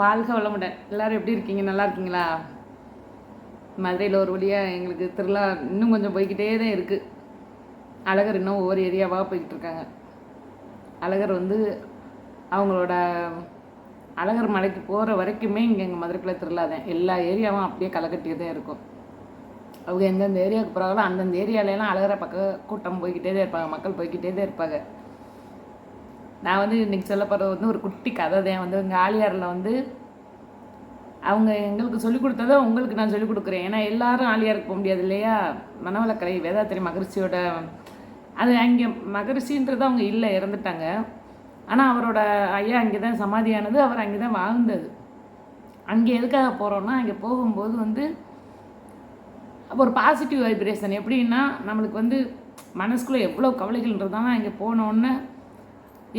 வாழ்க வளமுடன். எல்லாரும் எப்படி இருக்கீங்க? நல்லா இருக்கீங்களா? மதுரையில் ஒரு வழியாக எங்களுக்கு திருவிழா இன்னும் கொஞ்சம் போய்கிட்டே தான் இருக்குது அழகர் இன்னும் ஒவ்வொரு ஏரியாவாக போய்கிட்டு இருக்காங்க. அழகர் வந்து அவங்களோட அழகர் மலைக்கு போகிற வரைக்குமே இங்கே எங்கள் மதுரைக்குள்ள திருவிழா தான். எல்லா ஏரியாவும் அப்படியே களை தான் இருக்கும். அவங்க எந்தெந்த ஏரியாவுக்கு போகிறாங்களோ அந்தந்த ஏரியாலெல்லாம் அழகரை பக்கம் கூட்டம் போய்கிட்டே தான் இருப்பாங்க. மக்கள் போய்கிட்டே தான் இருப்பாங்க. நான் வந்து இன்றைக்கி சொல்ல போகிறது வந்து ஒரு குட்டி கதை தான். வந்து எங்கள் ஆலியாரில் வந்து அவங்க எங்களுக்கு சொல்லிக் கொடுத்ததை உங்களுக்கு நான் சொல்லிக் கொடுக்குறேன். ஏன்னா எல்லாரும் ஆலியாருக்கு போக முடியாது இல்லையா? மனவளக்கலை வேதாத்திரி மகரிஷியோட அது அங்கே மகரிஷின்றது அவங்க இல்லை இறந்துட்டாங்க. ஆனால் அவரோட ஐயா அங்கே தான் சமாதியானது அவர் அங்கே தான் வாழ்ந்தது. அங்கே எதுக்காக போகிறோன்னா அங்கே போகும்போது வந்து ஒரு பாசிட்டிவ் வைப்ரேஷன் எப்படின்னா நம்மளுக்கு வந்து மனசுக்குள்ளே எவ்வளோ கவலைகள்ன்றதாலும் அங்கே போனோன்னே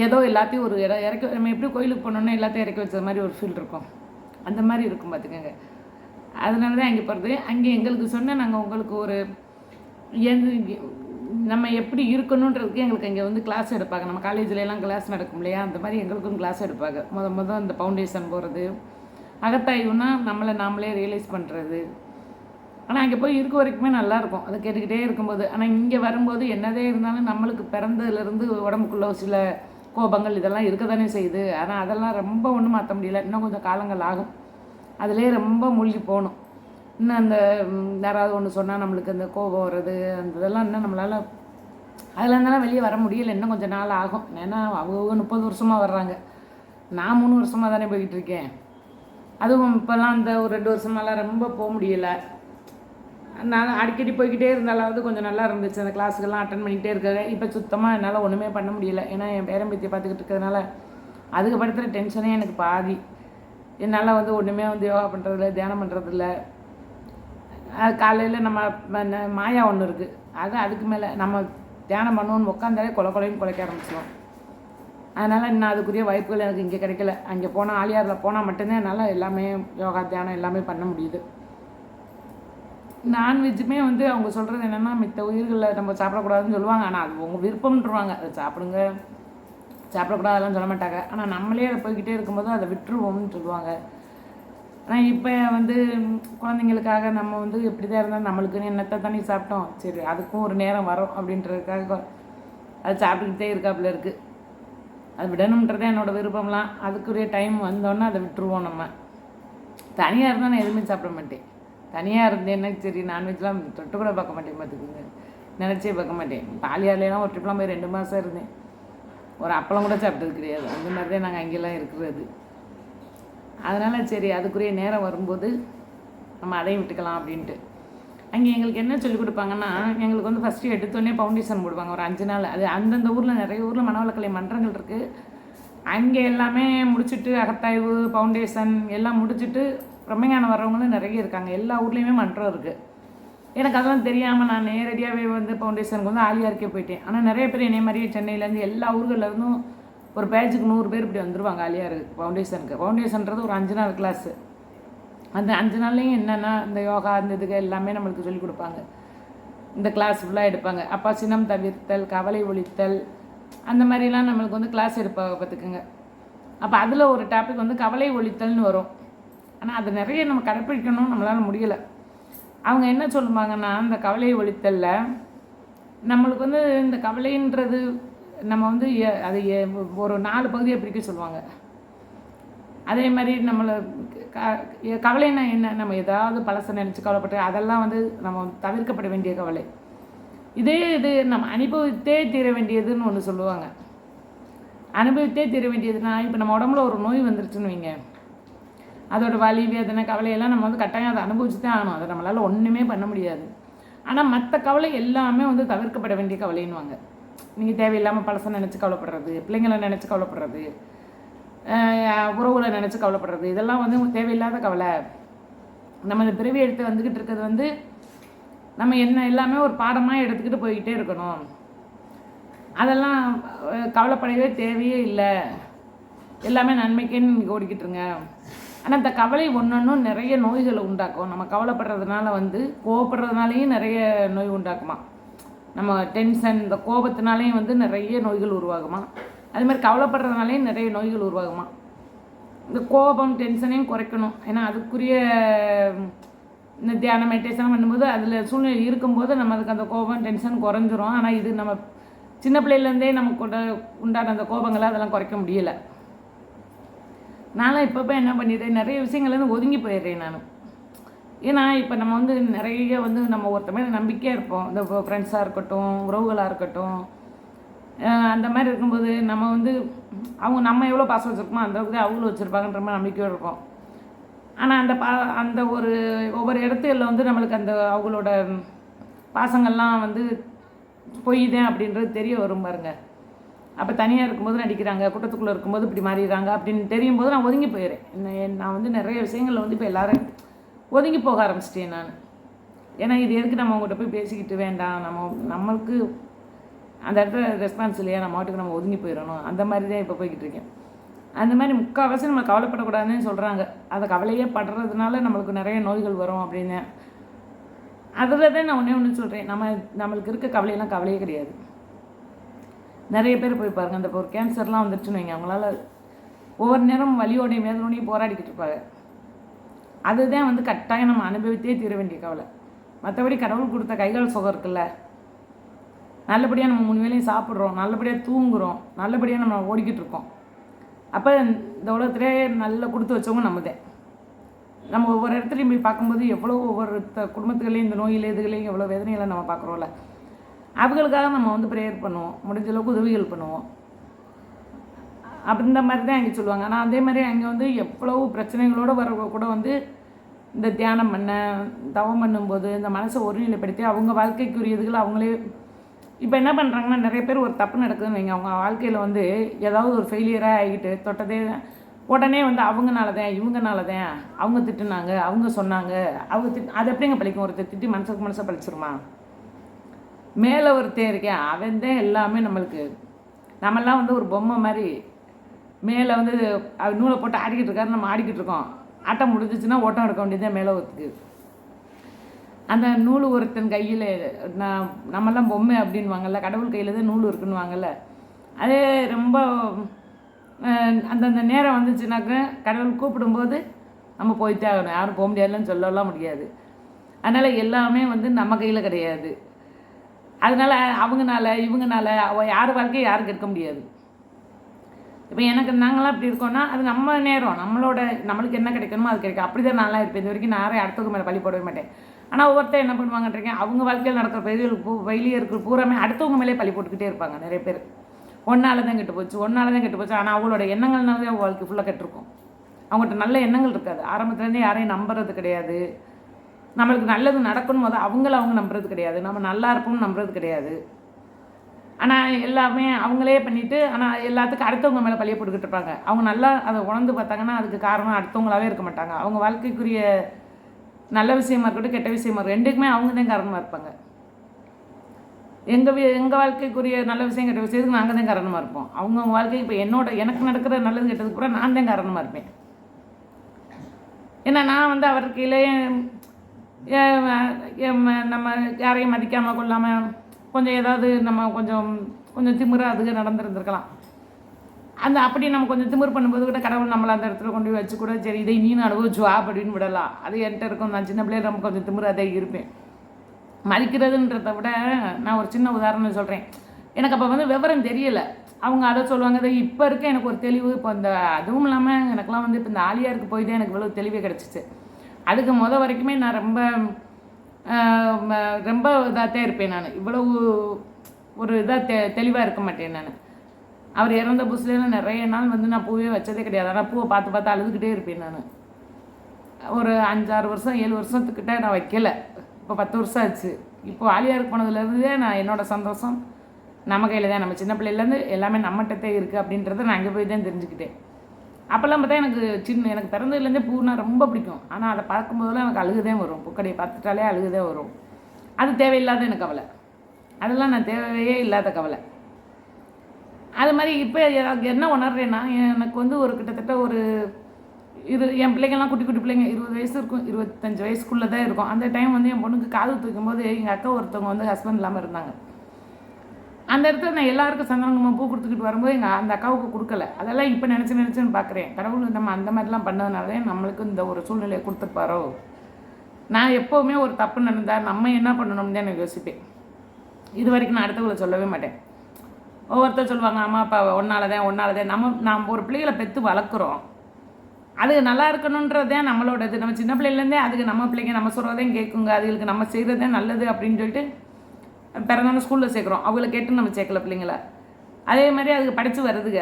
ஏதோ எல்லாத்தையும் ஒரு இற இறக்கி நம்ம எப்படி கோயிலுக்கு போனோன்னா எல்லாத்தையும் இறக்கி வச்ச மாதிரி ஒரு ஃபீல் இருக்கும். அந்த மாதிரி இருக்கும் பார்த்துக்கோங்க. அதனால தான் அங்கே போகிறது அங்கே எங்களுக்கு சொன்னால் நாங்கள் உங்களுக்கு ஒரு நம்ம எப்படி இருக்கணுன்றதுக்கு எங்களுக்கு இங்கே வந்து கிளாஸ் எடுப்பாங்க. நம்ம காலேஜ்லலாம் கிளாஸ் நடக்கும் இல்லையா? அந்த மாதிரி எங்களுக்கும் கிளாஸ் எடுப்பாங்க. முத முத அந்த ஃபவுண்டேஷன் போகிறது அகத்தாய்வுனா நம்மளை நாமளே ரியலைஸ் பண்ணுறது ஆனால் அங்கே போய் இருக்க வரைக்குமே நல்லாயிருக்கும் அதை கேட்டுக்கிட்டே இருக்கும்போது. ஆனால் இங்கே வரும்போது என்னதே இருந்தாலும் நம்மளுக்கு பிறந்ததுலேருந்து உடம்புக்குள்ள சில கோபங்கள் இதெல்லாம் இருக்க தானே செய்யுது. ஆனால் அதெல்லாம் ரொம்ப ஒன்றும் மாற்ற முடியல. இன்னும் கொஞ்சம் காலங்கள் ஆகும். அதிலே ரொம்ப மூழ்கி போகணும். இன்னும் அந்த யாராவது ஒன்று சொன்னால் நம்மளுக்கு அந்த கோபம் வர்றது அந்த இதெல்லாம் இன்னும் நம்மளால் அதில் இருந்தாலும் வெளியே வர முடியல. இன்னும் கொஞ்சம் நாள் ஆகும். ஏன்னா அவங்க முப்பது வருஷமாக வர்றாங்க. நான் மூணு வருஷமாக தானே போய்கிட்டு இருக்கேன். அதுவும் இப்போல்லாம் அந்த ஒரு ரெண்டு வருஷமெல்லாம் ரொம்ப போக முடியல. நான் அடிக்கடி போய்கிட்டே இருந்தாலாவது கொஞ்சம் நல்லா இருந்துச்சு. அந்த கிளாஸுக்கெல்லாம் அட்டன் பண்ணிக்கிட்டே இருக்காங்க இப்போ சுத்தமாக என்னால் ஒன்றுமே பண்ண முடியல. ஏன்னா என் பேரம்பத்தியை பார்த்துக்கிட்டு இருக்கிறதுனால அதுக்கு படுத்துகிற டென்ஷனே எனக்கு பாதி. என்னால் வந்து ஒன்றுமே வந்து யோகா பண்ணுறதில்ல தியானம் பண்ணுறதில்ல காலையில் நம்ம மாயா ஒன்று இருக்குது அது அதுக்கு மேலே நம்ம தியானம் பண்ணுவோன்னு உட்காந்தாலே கொலை கொலைன்னு குலைக்க ஆரம்பிச்சிடும் அதனால் இன்னும் அதுக்குரிய வாய்ப்புகள் எனக்கு இங்கே கிடைக்கல. அங்கே போனால் ஆலியாரில் போனால் மட்டும்தான் என்னால் எல்லாமே யோகா தியானம் எல்லாமே பண்ண முடியுது. நான்வெஜ்ஜுமே வந்து அவங்க சொல்கிறது என்னென்னா மித்த உயிர்களில் நம்ம சாப்பிடக்கூடாதுன்னு சொல்லுவாங்க. ஆனால் அது உங்கள் விருப்பம்ன்றவாங்க. அதை சாப்பிடுங்க. சாப்பிடக்கூடாது அதெல்லாம் சொல்ல மாட்டாங்க. ஆனால் நம்மளே அதை போய்கிட்டே இருக்கும்போது அதை விட்டுருவோம்னு சொல்லுவாங்க. ஆனால் இப்போ வந்து குழந்தைங்களுக்காக நம்ம வந்து எப்படி தான் இருந்தால் நம்மளுக்குன்னு என்னத்தை தண்ணி சாப்பிட்டோம். சரி அதுக்கும் ஒரு நேரம் வரும் அப்படின்றதுக்காக அது சாப்பிட்டுக்கிட்டே இருக்காப்புல இருக்குது அது விடணுன்றதே என்னோடய விருப்பம்லாம். அதுக்குரிய டைம் வந்தோன்னே அதை விட்டுருவோம் நம்ம. தனியாக இருந்தால் நான் எதுவுமே சாப்பிட மாட்டேன். தனியாக இருந்தேன்னா சரி நான்வெஜ்லாம் தொட்டு கூட பார்க்க மாட்டேன் பார்த்துக்குங்க. நினச்சே பார்க்க மாட்டேன். பாலியார்லாம் ஒரு ட்ரிப்லாம் போய் ரெண்டு மாதம் இருந்தேன். ஒரு அப்பளம் கூட சாப்பிட்டது கிடையாது. அந்த மாதிரி தான் நாங்கள் அங்கெல்லாம் இருக்கிறது. அதனால் சரி அதுக்குரிய நேரம் வரும்போது நம்ம அதையும் விட்டுக்கலாம் அப்படின்ட்டு. அங்கே எங்களுக்கு என்ன சொல்லிக் கொடுப்பாங்கன்னா எங்களுக்கு வந்து ஃபஸ்ட்டு எடுத்தோடனே ஃபவுண்டேஷன் போடுவாங்க ஒரு அஞ்சு நாள். அது அந்தந்த ஊரில் நிறைய ஊரில் மனவளக்கலை மன்றங்கள் இருக்குது அங்கே எல்லாமே முடிச்சுட்டு அகத்தாய்வு ஃபவுண்டேஷன் எல்லாம் முடிச்சுட்டு பிரம்மஞானம் வர்றவங்களும் நிறைய இருக்காங்க. எல்லா ஊர்லேயுமே மன்றம் இருக்குது எனக்கு அதெல்லாம் தெரியாமல் நான் நேரடியாகவே வந்து ஃபவுண்டேஷனுக்கு வந்து ஆலியாருக்கே போயிட்டேன். ஆனால் நிறைய பேர் என்னை மாதிரியே சென்னையிலேருந்து எல்லா ஊர்கள்ல இருந்தும் ஒரு பேட்சுக்கு நூறு பேர் இப்படி வந்துருவாங்க ஆலியார் ஃபவுண்டேஷனுக்கு ஃபவுண்டேஷன்றது ஒரு அஞ்சு நாள் கிளாஸு அந்த அஞ்சு நாள்லேயும் என்னென்னா இந்த யோகா அந்த இதுக்கு எல்லாமே நம்மளுக்கு சொல்லிக் கொடுப்பாங்க. இந்த கிளாஸ் ஃபுல்லாக எடுப்பாங்க. அப்பா சினம் தவிர்த்தல் கவலை ஒழித்தல் அந்த மாதிரிலாம் நம்மளுக்கு வந்து கிளாஸ் எடுப்பாங்க பார்த்துக்குங்க அப்போ அதில் ஒரு டாபிக் வந்து கவலை ஒழித்தல்னு வரும். ஆனால் அது நிறைய நம்ம கடைப்பிடிக்கணும் நம்மளால் முடியலை. அவங்க என்ன சொல்லுவாங்கன்னா இந்த கவலையை ஒழித்தல்ல. நம்மளுக்கு வந்து இந்த கவலைன்றது நம்ம வந்து அது எ- ஒரு நாலு பகுதியை பிரிக்க சொல்லுவாங்க. அதே மாதிரி நம்மளை க எ- கவலைன்னா என்ன? நம்ம ஏதாவது பழசை நினச்சி கவலைப்பட்டு அதெல்லாம் வந்து நம்ம தவிர்க்கப்பட வேண்டிய கவலை. இதே இது நம்ம அனுபவித்தே தீர வேண்டியதுன்னு ஒன்று சொல்லுவாங்க. அனுபவித்தே தீர வேண்டியதுன்னா இப்போ நம்ம உடம்புல ஒரு நோய் வந்துருச்சுன்னு வைங்க. அதோட வலி வேதனை கவலையெல்லாம் நம்ம வந்து கட்டாயம் அதை அனுபவிச்சு தான் ஆகணும். அதை நம்மளால் ஒன்றுமே பண்ண முடியாது. ஆனால் மற்ற கவலை எல்லாமே வந்து தவிர்க்கப்பட வேண்டிய கவலைன்னுவாங்க. நீங்கள் தேவையில்லாமல் பழசை நினச்சி கவலைப்படுறது பிள்ளைங்களை நினச்சி கவலைப்படுறது உறவுகளை நினச்சி கவலைப்படுறது இதெல்லாம் வந்து தேவையில்லாத கவலை. நம்ம இந்த பிறவி எடுத்து வந்துக்கிட்டு இருக்கிறது வந்து நம்ம என்ன எல்லாமே ஒரு பாடமாக எடுத்துக்கிட்டு போய்கிட்டே இருக்கணும். அதெல்லாம் கவலைப்படவே தேவையே இல்லை. எல்லாமே நன்மைக்குன்னு நீங்கள் ஓடிக்கிட்டுருங்க ஆனால் இந்த கவலை ஒன்றொன்றும் நிறைய நோய்களை உண்டாக்கும். நம்ம கவலைப்படுறதுனால வந்து கோவப்படுறதுனாலையும் நிறைய நோய் உண்டாக்குமா? நம்ம டென்ஷன் இந்த கோபத்தினாலேயும் வந்து நிறைய நோய்கள் உருவாகுமா? அதுமாதிரி கவலைப்படுறதுனாலையும் நிறைய நோய்கள் உருவாகுமா? இந்த கோபம் டென்ஷனையும் குறைக்கணும். ஏன்னா அதுக்குரிய இந்த தியானம் மெடிடேஷன் பண்ணும்போது அதில் சூழ்நிலை இருக்கும்போது நம்ம அதுக்கு அந்த கோபம் டென்ஷன் குறைஞ்சிரும். ஆனால் இது நம்ம சின்ன பிள்ளையிலேருந்தே நமக்கு உண்டான அந்த கோபங்களை அதெல்லாம் குறைக்க முடியல. நான்லாம் இப்போ என்ன பண்ணிடுறேன் நிறைய விஷயங்கள்லேருந்து ஒதுங்கி போயிடுறேன் நான். ஏன்னா இப்போ நம்ம வந்து நிறைய வந்து நம்ம ஒருத்த மேலே நம்பிக்கையாக இருப்போம். இந்த ஃப்ரெண்ட்ஸாக இருக்கட்டும் உறவுகளாக இருக்கட்டும். அந்த மாதிரி இருக்கும்போது நம்ம வந்து அவங்க நம்ம எவ்வளோ பாசம் வச்சுருக்கோமோ அந்த அளவுக்கு அவங்களும் வச்சுருப்பாங்கன்ற மாதிரி நம்பிக்கையோடு இருக்கும் ஆனால் அந்த பா அந்த ஒரு ஒவ்வொரு இடத்துல வந்து நம்மளுக்கு அந்த அவங்களோட பாசங்கள்லாம் வந்து பொய் தான் அப்படின்றது தெரிய வரும் பாருங்கள் அப்போ தனியாக இருக்கும்போது நடிக்கிறாங்க கூட்டத்துக்குள்ளே இருக்கும்போது இப்படி மாறிடுறாங்க அப்படின்னு தெரியும் போது நான் ஒதுங்கி போயிடுறேன் நான் வந்து நிறைய விஷயங்களில் வந்து இப்போ எல்லாரும் ஒதுங்கி போக ஆரம்பிச்சிட்டேன் நான். ஏன்னா இது எதுக்கு நம்ம அவங்ககிட்ட போய் பேசிக்கிட்டு வேண்டாம்? நம்ம நம்மளுக்கு அந்த இடத்துல ரெஸ்பான்ஸ் இல்லையா? நம்ம மாட்டுக்கு நம்ம ஒதுங்கி போயிடணும். அந்த மாதிரி தான் இப்போ போய்கிட்டு இருக்கேன். அந்த மாதிரி முக்கால்வாசி நம்ம கவலைப்படக்கூடாதுன்னு சொல்கிறாங்க அதை கவலையே படுறதுனால நம்மளுக்கு நிறைய நோய்கள் வரும் அப்படின்னு. அதில் தான் நான் ஒன்றே ஒன்று சொல்கிறேன் நம்ம நம்மளுக்கு இருக்க கவலையெல்லாம் கவலையே கிடையாது. நிறைய பேர் போய் பாருங்க அந்த இப்போ ஒரு கேன்சர்லாம் வந்துருச்சுன்னு வைங்க அவங்களால ஒவ்வொரு நேரம் வலியோடையும் வேதனோடையும் போராடிக்கிட்டு இருப்பாங்க. அதுதான் வந்து கட்டாயம் நம்ம அனுபவித்தே தீர வேண்டிய கவலை. மற்றபடி கடவுள் கொடுத்த கைகால் சுகம் இருக்குல்ல நல்லபடியாக நம்ம மூணு வேளையும் சாப்பிட்றோம் நல்லபடியாக தூங்குகிறோம் நல்லபடியாக நம்ம ஓடிக்கிட்டு இருக்கோம். அப்போ இந்த உலகத்திலே நல்லா கொடுத்து வச்சவங்க நம்மதே. நம்ம ஒவ்வொரு இடத்துலையும் போய் பார்க்கும்போது எவ்வளோ ஒவ்வொரு குடும்பத்துகளையும் இந்த நோயில் இதுகளையும் எவ்வளோ வேதனைகளை நம்ம பார்க்குறோம்ல. அவங்களுக்காக நம்ம வந்து ப்ரேயர் பண்ணுவோம். முடிஞ்ச அளவுக்கு உதவிகள் பண்ணுவோம். அப்படின்ற மாதிரி தான் அங்கே சொல்லுவாங்க. ஆனால் அதே மாதிரி அங்கே வந்து எவ்வளவு பிரச்சனைகளோடு வரவங்க கூட வந்து இந்த தியானம் பண்ண தவம் பண்ணும்போது இந்த மனசை ஒருநிலைப்படுத்தி அவங்க வாழ்க்கைக்குரியதுகள் அவங்களே இப்போ என்ன பண்ணுறாங்கன்னா நிறைய பேர் ஒரு தப்பு நடக்குதுன்னு வைங்க. அவங்க வாழ்க்கையில் வந்து ஏதாவது ஒரு ஃபெயிலியராக ஆகிட்டு தொட்டதே உடனே வந்து அவங்கனால தான் இவங்கனால தான் அவங்க திட்டுனாங்க அவங்க சொன்னாங்க அவங்க திட் அது எப்படிங்க பழிக்கும்? ஒருத்தர் திட்டி மனசுக்கு மனசை பழிச்சிருமா? மேலே ஒருத்தன் இருக்கேன் அவன் தான் எல்லாமே நம்மளுக்கு. நம்மெல்லாம் வந்து ஒரு பொம்மை மாதிரி மேலே வந்து அவர் நூலை போட்டு ஆடிக்கிட்டு இருக்காரு நம்ம ஆடிக்கிட்டு இருக்கோம். ஆட்டம் முடிஞ்சிச்சுன்னா ஓட்டம் எடுக்க வேண்டியதுதான் மேலே ஒருத்துக்கு. அந்த நூல் ஒருத்தன் கையில் நான் நம்மெல்லாம் பொம்மை அப்படின்வாங்கல்ல கடவுள் கையில் தான் நூல் இருக்குன்னுவாங்கல்ல. அதே ரொம்ப அந்தந்த நேரம் வந்துச்சுனாக்க கடவுள் கூப்பிடும்போது நம்ம போய்த்தே ஆகணும். யாரும் போக முடியாதுன்னு சொல்லலாம் முடியாது. அதனால் எல்லாமே வந்து நம்ம கையில் கிடையாது. அதனால் அவங்கனால இவங்கனால அவ யார் வாழ்க்கையை யாருக்கு எடுக்க முடியாது. இப்போ எனக்கு நாங்களாம் அப்படி இருக்கோம்னா அது நம்ம நேரம். நம்மளோட நம்மளுக்கு என்ன கிடைக்கணுமோ அது கிடைக்கும். அப்படி தான் நல்லா இருப்பேன். இது வரைக்கும் நான் யாரையும் அடுத்தவங்க மேலே பழி போடவே மாட்டேன். ஆனால் ஒவ்வொருத்தர் என்ன பண்ணுவாங்கன்றீங்க அவங்க வாழ்க்கையில் நடக்கிற பெரியல் பூ வெளியே இருக்கிற பூராமே அடுத்தவங்க மேலே பழி போட்டுக்கிட்டே இருப்பாங்க நிறைய பேர். ஒன்னால தான் கெட்டு போச்சு ஒன்னால தான் கெட்டு போச்சு. ஆனால் அவங்களோட எண்ணங்கள்னால தான் அவங்க வாழ்க்கை ஃபுல்லாக கெட்டிருக்கும். அவங்கள்ட்ட நல்ல எண்ணங்கள் இருக்காது. ஆரம்பத்துலேருந்து யாரையும் நம்புறது கிடையாது. நம்மளுக்கு நல்லது நடக்கணும் போது அவங்கள அவங்க நம்புறது கிடையாது. நம்ம நல்லா இருப்போம்னு நம்புறது கிடையாது. ஆனால் எல்லாமே அவங்களே பண்ணிவிட்டு ஆனால் எல்லாத்துக்கும் அடுத்தவங்க மேலே பழிய போட்டுக்கிட்டு இருப்பாங்க. அவங்க நல்லா அதை உணர்ந்து பார்த்தாங்கன்னா அதுக்கு காரணம் அடுத்தவங்களாவே இருக்க மாட்டாங்க. அவங்க வாழ்க்கைக்குரிய நல்ல விஷயமா இருக்கட்டும் கெட்ட விஷயமா இருக்கட்டும் ரெண்டுக்குமே அவங்க தான் காரணமாக இருப்பாங்க. எங்கள் வீ எங்கள் வாழ்க்கைக்குரிய நல்ல விஷயம் கெட்ட விஷயத்துக்கு நாங்கள் தான் காரணமாக இருப்போம். அவங்கவுங்க வாழ்க்கை இப்போ என்னோட எனக்கு நடக்கிற நல்லது கெட்டதுக்கு கூட நான் தான் காரணமாக இருப்பேன். ஏன்னா நான் வந்து அவர் கீழே நம்ம யாரையும் மதிக்காமல் கொள்ளாமல் கொஞ்சம் ஏதாவது நம்ம கொஞ்சம் கொஞ்சம் திமிராக அதுக்கு நடந்துருந்துருக்கலாம். அந்த அப்படி நம்ம கொஞ்சம் திமிர் பண்ணும்போது கூட கடவுள் நம்மளை அந்த இடத்துல கொண்டு போய் வச்சு கூட சரி இதை நீனும் அனுபவிச்சுவா அப்படின்னு விடலாம். அது என்கிட்ட இருக்கும். நான் சின்ன பிள்ளைய நம்ம கொஞ்சம் திமிராக இருப்பேன். மதிக்கிறதுன்றதை விட நான் ஒரு சின்ன உதாரணம் சொல்கிறேன் எனக்கு அப்போ வந்து விவரம் தெரியலை. அவங்க அதை சொல்லுவாங்க அதை இப்போ இருக்க எனக்கு ஒரு தெளிவு. இப்போ இந்த அதுவும் இல்லாமல் எனக்கெல்லாம் வந்து இப்போ இந்த ஆலியாருக்கு போய் தான் எனக்கு இவ்வளோ தெளிவே கிடச்சிச்சு. அதுக்கு முத வரைக்குமே நான் ரொம்ப ரொம்ப இதாகத்தே இருப்பேன் நான். இவ்வளவு ஒரு இதாக தெ தெளிவாக இருக்க மாட்டேன் நான். அவர் இறந்த புதுசுலேருந்து நிறைய நாள் வந்து நான் பூவே வச்சதே கிடையாது. ஆனால் பூவை பார்த்து பார்த்து அழுதுகிட்டே இருப்பேன் நான். ஒரு அஞ்சாறு வருஷம் ஏழு வருஷத்துக்கிட்ட நான் வைக்கல. இப்போ பத்து வருஷம் ஆச்சு. இப்போ ஆலியாருக்கு போனதுலேருந்தே நான் என்னோட சந்தோஷம் நம்ம கையில் தான். நம்ம சின்ன பிள்ளையிலேருந்து எல்லாமே நம்மகிட்ட இருக்குது அப்படின்றத நான் அங்கே போய் தான் தெரிஞ்சுக்கிட்டேன். அப்போல்லாம் பார்த்தா எனக்கு சின்ன எனக்கு பிறந்ததுலேருந்தே பூனா ரொம்ப பிடிக்கும். ஆனால் அதை பார்க்கும்போதெல்லாம் எனக்கு அழுகுதே வரும். பூக்கடையை பார்த்துட்டாலே அழுகுதே வரும். அது தேவையில்லாத எனக்கு கவலை. அதெல்லாம் நான் தேவையே இல்லாத கவலை. அது மாதிரி இப்போ என்ன உணர்றேன்னா எனக்கு வந்து ஒரு கிட்டத்தட்ட ஒரு இரு என் பிள்ளைங்கள்லாம் குட்டி குட்டி பிள்ளைங்க இருபது வயசு இருக்கும் இருபத்தஞ்சு வயசுக்குள்ளே தான் இருக்கும். அந்த டைம் வந்து என் பொண்ணுக்கு காது தூக்கும் போது எங்கள் அக்கா ஒருத்தவங்க வந்து ஹஸ்பண்ட் இல்லாமல் இருந்தாங்க. அந்த இடத்துல நான் எல்லாருக்கும் சந்தனகுமம் பூ கொடுத்துக்கிட்டு வரும்போது எங்கள் அந்த அக்காவுக்கு கொடுக்கல. அதெல்லாம் இப்போ நினச்சி நினச்சின்னு பார்க்குறேன் கடவுள் நம்ம அந்த மாதிரிலாம் பண்ணதுனால தான் நம்மளுக்கு இந்த ஒரு சூழ்நிலையை கொடுத்துருப்பாரோ? நான் எப்போவுமே ஒரு தப்பு நடந்தால் நம்ம என்ன பண்ணணும்னு தான் நான் யோசிப்பேன். இது வரைக்கும் நான் அடுத்தவங்களை சொல்லவே மாட்டேன். ஒவ்வொருத்தர் சொல்லுவாங்க அம்மா அப்பா ஒன்னால தான் ஒன்றால் தான். நம்ம நாம் ஒரு பிள்ளைகளை பெற்று வளர்க்குறோம். அது நல்லா இருக்கணுன்றதே நம்மளோட இது நம்ம சின்ன பிள்ளைலேருந்தே அதுக்கு நம்ம பிள்ளைங்க நம்ம சொல்கிறதையும் கேட்குங்க அதுகளுக்கு நம்ம செய்கிறதே நல்லது அப்படின்னு சொல்லிட்டு பிறந்தாலும் ஸ்கூலில் சேர்க்குறோம். அவங்கள கேட்டு நம்ம சேர்க்கல பிள்ளைங்கள. அதே மாதிரி அதுக்கு படித்து வருதுங்க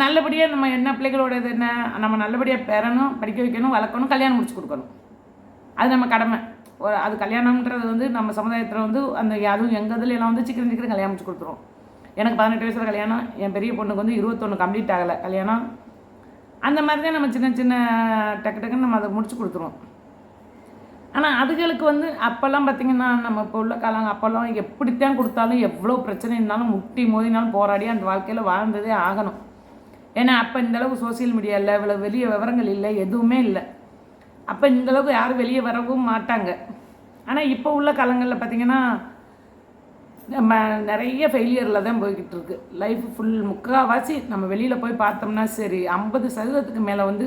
நல்லபடியாக நம்ம என்ன பிள்ளைகளோட இது என்ன? நம்ம நல்லபடியாக பெறணும் படிக்க வைக்கணும் வளர்க்கணும் கல்யாணம் முடிச்சு கொடுக்கணும். அது நம்ம கடமை. ஒரு அது கல்யாணம்ன்றது வந்து நம்ம சமுதாயத்தில் வந்து அந்த அதுவும் எங்கள் இதில் எல்லாம் வந்து சிக்கன் சிக்கன் கல்யாணம் முடிச்சு கொடுத்துரும். எனக்கு பதினெட்டு வயசில் கல்யாணம் என் பெரிய பொண்ணுக்கு வந்து இருபத்தொன்று கம்ப்ளீட் ஆகலை கல்யாணம். அந்த மாதிரி தான் நம்ம சின்ன சின்ன டக்கு டக்குன்னு நம்ம அதை முடிச்சு கொடுத்துருவோம் ஆனால் அதுகளுக்கு வந்து அப்போல்லாம் பார்த்திங்கன்னா நம்ம இப்போ உள்ள காலங்க அப்போல்லாம் எப்படித்தான் கொடுத்தாலும் எவ்வளோ பிரச்சனை இருந்தாலும் முட்டி மோதினாலும் போராடி அந்த வாழ்க்கையில் வாழ்ந்ததே ஆகணும். ஏன்னா அப்போ இந்தளவுக்கு சோசியல் மீடியா இல்லை இவ்வளோ வெளிய விவரங்கள் இல்லை எதுவுமே இல்லை. அப்போ இந்தளவுக்கு யாரும் வெளியே வரவும் மாட்டாங்க. ஆனால் இப்போ உள்ள காலங்களில் பார்த்திங்கன்னா நம்ம நிறைய ஃபெயிலியரில் தான் போய்கிட்டு இருக்கு. லைஃப் ஃபுல் முக்கால்வாசி நம்ம வெளியில் போய் பார்த்தோம்னா சரி ஐம்பது சதவீதத்துக்கு மேலே வந்து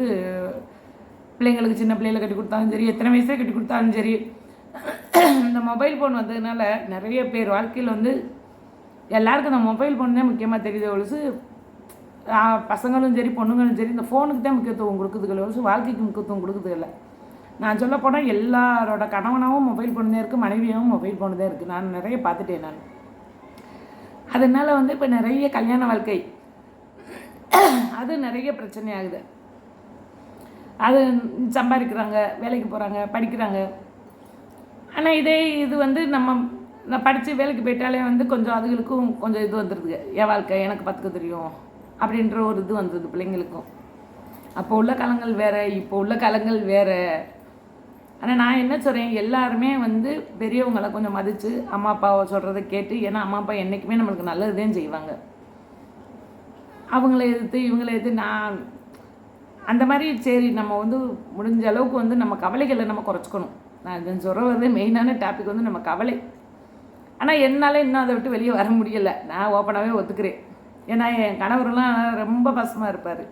பிள்ளைங்களுக்கு சின்ன பிள்ளைகளை கட்டி கொடுத்தாலும் சரி எத்தனை வயசே கட்டி கொடுத்தாலும் சரி இந்த மொபைல் ஃபோன் வந்ததுனால நிறைய பேர் வாழ்க்கையில் வந்து எல்லாருக்கும் இந்த மொபைல் ஃபோன் தான் முக்கியமாக தெரியுது ஒழுசு பசங்களும் சரி பொண்ணுங்களும் சரி இந்த ஃபோனுக்கு தான் முக்கியத்துவம் கொடுக்குதுகள் ஒழுசு வாழ்க்கைக்கு முக்கியத்துவம் கொடுக்குது இல்லை. நான் சொல்ல போனால் எல்லாரோட கணவனாகவும் மொபைல் ஃபோன் தான் இருக்குது மனைவியாகவும் மொபைல் ஃபோன் தான் இருக்குது நான் நிறைய பார்த்துட்டேன் நான். அதனால் வந்து இப்போ நிறைய கல்யாண வாழ்க்கை அது நிறைய பிரச்சனை ஆகுது. அது சம்பாதிக்கிறாங்க வேலைக்கு போகிறாங்க படிக்கிறாங்க. ஆனால் இதே இது வந்து நம்ம நான் படித்து வேலைக்கு போயிட்டாலே வந்து கொஞ்சம் அதுகளுக்கும் கொஞ்சம் இது வந்துடுது என் வாழ்க்கை எனக்கு பார்த்துக்க தெரியும் அப்படின்ற ஒரு இது வந்துடுது பிள்ளைங்களுக்கும். அப்போ உள்ள காலங்கள் வேறு இப்போ உள்ள காலங்கள் வேறு. ஆனால் நான் என்ன சொல்கிறேன் எல்லாருமே வந்து பெரியவங்களை கொஞ்சம் மதித்து அம்மா அப்பாவை சொல்கிறத கேட்டு ஏன்னா அம்மா அப்பா என்றைக்குமே நம்மளுக்கு நல்லது தான் செய்வாங்க. அவங்கள எதிர்த்து இவங்கள எதிர்த்து நான் அந்த மாதிரி சரி நம்ம வந்து முடிஞ்ச அளவுக்கு வந்து நம்ம கவலைகளை நம்ம குறைச்சிக்கணும். நான் இது சொல்கிறது மெயினான டாபிக் வந்து நம்ம கவலை. ஆனால் என்னால் இன்னும் அதை விட்டு வெளியே வர முடியலை. நான் ஓப்பனாகவே ஒத்துக்கிறேன். ஏன்னா என் கணவரெலாம் ரொம்ப பசமாக இருப்பார்.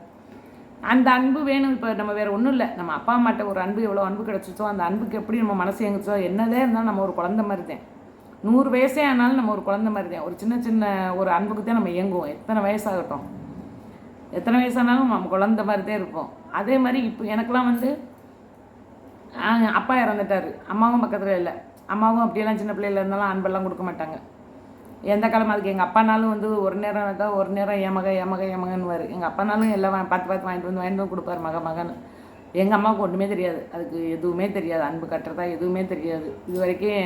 அந்த அன்பு வேணும். இப்போ நம்ம வேறு ஒன்றும் இல்லை. நம்ம அப்பா அம்மாட்ட ஒரு அன்பு எவ்வளோ அன்பு கிடச்சிச்சோ அந்த அன்புக்கு எப்படி நம்ம மனசு எங்கிச்சோ என்னதே இருந்தாலும் நம்ம ஒரு குழந்த மாதிரி தான். நூறு வயசே ஆனாலும் நம்ம ஒரு குழந்த மாதிரி தான். ஒரு சின்ன சின்ன ஒரு அன்புக்கு தான் நம்ம இயங்குவோம். எத்தனை வயசாகட்டும் எத்தனை வயசானாலும் நம்ம குழந்த மாதிரி தான் இருப்போம். அதே மாதிரி இப்போ எனக்கெலாம் வந்து அப்பா இறந்துட்டார். அம்மாவும் பக்கத்தில் இல்லை. அம்மாவும் அப்படியெல்லாம் சின்ன பிள்ளையில இருந்தாலும் அன்பெல்லாம் கொடுக்க மாட்டாங்க. எந்த காலம் அதுக்கு எங்கள் அப்பானாலும் வந்து ஒரு நேரம் தான் ஒரு நேரம் ஏமக ஏமக ஏமகன்னுவார் எங்கள் அப்பானாலும் எல்லாம் பார்த்து பார்த்து வாங்கிட்டு வந்து வாங்கிட்டு வந்து கொடுப்பாரு மக மகன் எங்கள் அம்மாவுக்கு ஒன்றுமே தெரியாது. அதுக்கு எதுவுமே தெரியாது. அன்பு கட்டுறதா எதுவுமே தெரியாது. இது வரைக்கும்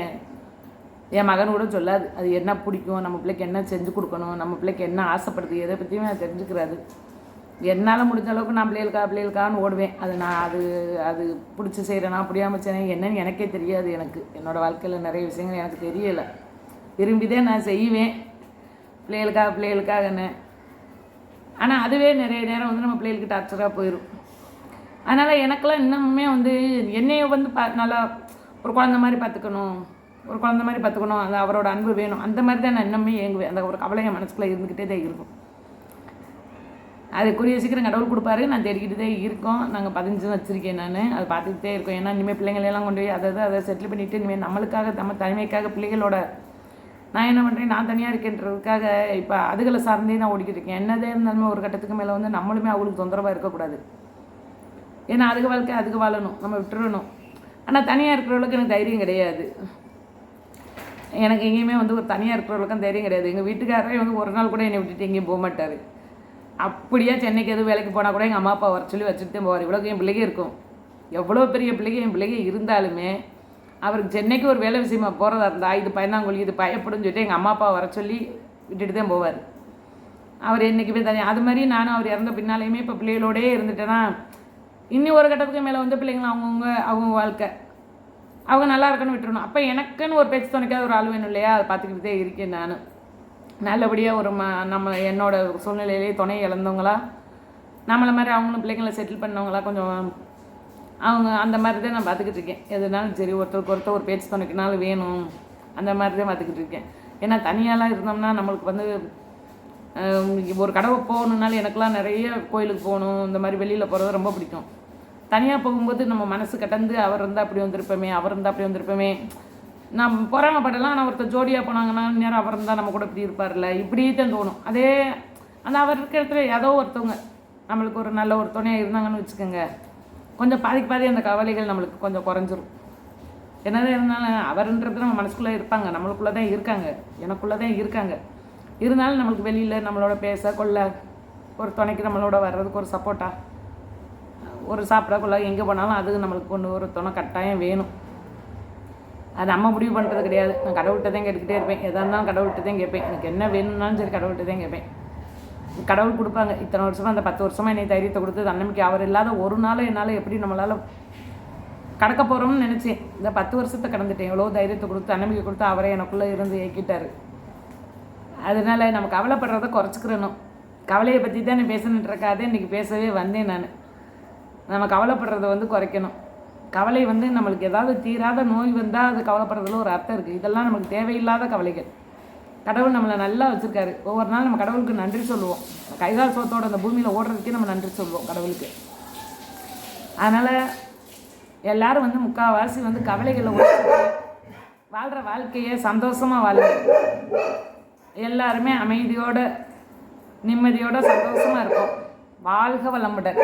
என் மகன் கூட சொல்லாது. அது என்ன பிடிக்கும்? நம்ம பிள்ளைக்கு என்ன செஞ்சு கொடுக்கணும்? நம்ம பிள்ளைக்கு என்ன ஆசைப்படுது? எதை பற்றியுமே அது தெரிஞ்சுக்கிறாது என்னால் முடிஞ்ச அளவுக்கு நான் பிள்ளைகளுக்கா பிள்ளைகளுக்கான்னு ஓடுவேன். அது நான் அது அது பிடிச்சி செய்கிறேனா புரியாமல் செய்கிறேன் என்னன்னு எனக்கே தெரியாது எனக்கு. என்னோடய வாழ்க்கையில் நிறைய விஷயங்கள் எனக்கு தெரியலை. விரும்பிதான் நான் செய்வேன். பிள்ளைகளுக்காக பிள்ளைகளுக்காகன்னு. ஆனால் அதுவே நிறைய நேரம் வந்து நம்ம பிள்ளைகளுக்கு டார்ச்சராக போயிடும் அதனால் எனக்கெல்லாம் இன்னமுமே வந்து என்னைய வந்து பா நல்லா ஒரு குழந்த மாதிரி பார்த்துக்கணும். ஒரு குழந்த மாதிரி பார்த்துக்கணும். அது அவரோட அன்பு வேணும். அந்த மாதிரி தான் நான் இன்னுமே ஏங்குவேன். அந்த ஒரு கவலை என் மனசுக்குள்ளே இருந்துக்கிட்டே தான் இருக்கும். அது கூடிய சீக்கிரம் கடவுள் கொடுப்பாரு. நான் தேடிக்கிட்டு தான் இருக்கோம். நாங்கள் பதினஞ்சு வச்சுருக்கேன் நான். அதை பார்த்துக்கிட்டே இருக்கோம். ஏன்னா இனிமேல் பிள்ளைங்களெல்லாம் கொண்டு போய் அதை அதை செட்டில் பண்ணிவிட்டு இனிமேல் நம்மளுக்காக நம்ம தனிமைக்காக பிள்ளைகளோட நான் என்ன பண்ணுறேன் நான் தனியாக இருக்கேன்றதுக்காக இப்போ அதுகளை சார்ந்தே நான் ஓடிக்கிட்டு இருக்கேன். என்னதே இருந்தாலுமே ஒரு கட்டத்துக்கு மேலே வந்து நம்மளுமே அவங்களுக்கு தொந்தரவாக இருக்கக்கூடாது. ஏன்னா அதுக்கு வாழ்க்கை அதுக்கு வாழணும். நம்ம விட்டுறணும். ஆனால் தனியாக இருக்கிறவளுக்கு எனக்கு தைரியம் கிடையாது. எனக்கு எங்கேயுமே வந்து ஒரு தனியாக இருக்கிறவளுக்கும் தைரியம் கிடையாது. எங்கள் வீட்டுக்காரரே வந்து ஒரு நாள் கூட என்னை விட்டுட்டு எங்கேயும் போக மாட்டார். அப்படியே சென்னைக்கு எதுவும் வேலைக்கு போனால் கூட எங்கள் அம்மா அப்பா வர சொல்லி வச்சுட்டு தான் போவார். இவ்வளோக்கு என் பிள்ளைங்க இருக்கும். எவ்வளோ பெரிய பிள்ளைங்க என் பிள்ளைங்க இருந்தாலுமே அவருக்கு சென்னைக்கு ஒரு வேலை விஷயமா போகிறதா இருந்தா இது பயந்தாங்கொழி இது பயப்படுன்னு சொல்லிட்டு எங்கள் அம்மா அப்பா வர சொல்லி விட்டுட்டு தான் போவார். அவர் என்றைக்குமே தனியாக அது மாதிரி நானும் அவர் இறந்த பின்னாலேயுமே இப்போ பிள்ளைகளோடே இருந்துட்டேன்னா இன்னி ஒரு கட்டத்துக்கு மேலே வந்து பிள்ளைங்களும் அவங்கவுங்க அவங்க வாழ்க்கை. அவங்க நல்லா இருக்குன்னு விட்டுருணும் அப்போ எனக்குன்னு ஒரு பேச்சு துணைக்காத ஒரு ஆள் வேணும் இல்லையா? அதை பார்த்துக்கிட்டே இருக்கேன் நான். நல்லபடியாக ஒரு ம நம்ம என்னோட சூழ்நிலையிலே துணை இழந்தவங்களா நம்மளை மாதிரி அவங்களும் பிள்ளைங்களை செட்டில் பண்ணவங்களா கொஞ்சம் அவங்க அந்த மாதிரி தான் நான் பார்த்துக்கிட்டு இருக்கேன். எதுனாலும் சரி ஒருத்தருக்கு ஒருத்தர் ஒரு பேச்சு துணைக்குனாலும் வேணும். அந்த மாதிரி தான் பார்த்துக்கிட்டு இருக்கேன். ஏன்னா தனியாலாம் இருந்தோம்னா நம்மளுக்கு வந்து ஒரு கடவை போகணுன்னாலும் எனக்கெல்லாம் நிறைய கோயிலுக்கு போகணும் இந்த மாதிரி வெளியில் போகிறது ரொம்ப பிடிக்கும். தனியாக போகும்போது நம்ம மனசு கட்டந்து அவர் இருந்தால் அப்படி வந்திருப்போமே அவர் இருந்தால் அப்படி வந்திருப்போமே நான் பொறாமப்படலாம் ஆனால் ஒருத்தர் ஜோடியாக போனாங்கன்னா நேரம் அவர் இருந்தால் நம்ம கூட இப்படி இருப்பார்ல இப்படியே தான் தோணும். அதே அந்த அவர் இருக்கிற இடத்துல ஏதோ ஒருத்தவங்க நம்மளுக்கு ஒரு நல்ல ஒரு துணையாக இருந்தாங்கன்னு வச்சுக்கோங்க. கொஞ்சம் பாதிக்கு பாதி அந்த கவலைகள் நம்மளுக்கு கொஞ்சம் குறைஞ்சிரும். என்னதான் இருந்தாலும் அவருன்றது நம்ம மனசுக்குள்ளே இருப்பாங்க. நம்மளுக்குள்ளே தான் இருக்காங்க. எனக்குள்ளே தான் இருக்காங்க. இருந்தாலும் நம்மளுக்கு வெளியில் நம்மளோட பேச கொள்ள ஒரு துணைக்கு நம்மளோட வர்றதுக்கு ஒரு சப்போர்ட்டாக ஒரு சாப்பிடக்குள்ள எங்கே போனாலும் அது நம்மளுக்கு கொண்டு ஒரு துணை கட்டாயம் வேணும். அது நம்ம முடிவு பண்ணுறது கிடையாது. நான் கடவுள்கிட்ட தான் கேட்டுக்கிட்டே இருப்பேன். எதாக இருந்தாலும் கடவுள்கிட்ட தான் கேட்பேன். எனக்கு என்ன வேணும்னாலும் சரி கடவுள்கிட்ட தான் கேட்பேன். கடவுள் கொடுப்பாங்க. இத்தனை வருஷமாக அந்த பத்து வருஷமாக என்னை தைரியத்தை கொடுத்து தன்னம்பிக்கை அவர் இல்லாத ஒரு நாள் என்னால் எப்படி நம்மளால் கடக்க போகிறோம்னு நினச்சேன். இந்த பத்து வருஷத்தை கடந்துட்டேன். எவ்வளோ தைரியத்தை கொடுத்து தன்னம்பிக்கை கொடுத்து அவரே எனக்குள்ளே இருந்து ஏக்கிட்டார் அதனால் நம்ம கவலைப்படுறத குறைச்சிக்கிறணும். கவலையை பற்றி தான் நான் பேசணுன்ட்டு இருக்காதே. இன்றைக்கி பேசவே வந்தேன் நான். நம்ம கவலைப்படுறத வந்து குறைக்கணும். கவலை வந்து நம்மளுக்கு ஏதாவது தீராத நோய் வந்தால் அது கவலைப்படுறதுல ஒரு அர்த்தம் இருக்குது இதெல்லாம் நமக்கு தேவையில்லாத கவலைகள். கடவுள் நம்மளை நல்லா வச்சுருக்காரு. ஒவ்வொரு நாள் நம்ம கடவுளுக்கு நன்றி சொல்லுவோம். கைகால் சோத்தோட அந்த பூமியில் ஓடுறதுக்கே நம்ம நன்றி சொல்லுவோம் கடவுளுக்கு. அதனால் எல்லாரும் வந்து முக்கால்வாசி வந்து கவலைகளை ஒழிச்சிட்டு வாழ்கிற வாழ்க்கையை சந்தோஷமாக வாழுங்க எல்லாருமே அமைதியோட நிம்மதியோட சந்தோஷமாக இருக்கும். வாழ்க வளமுடன்.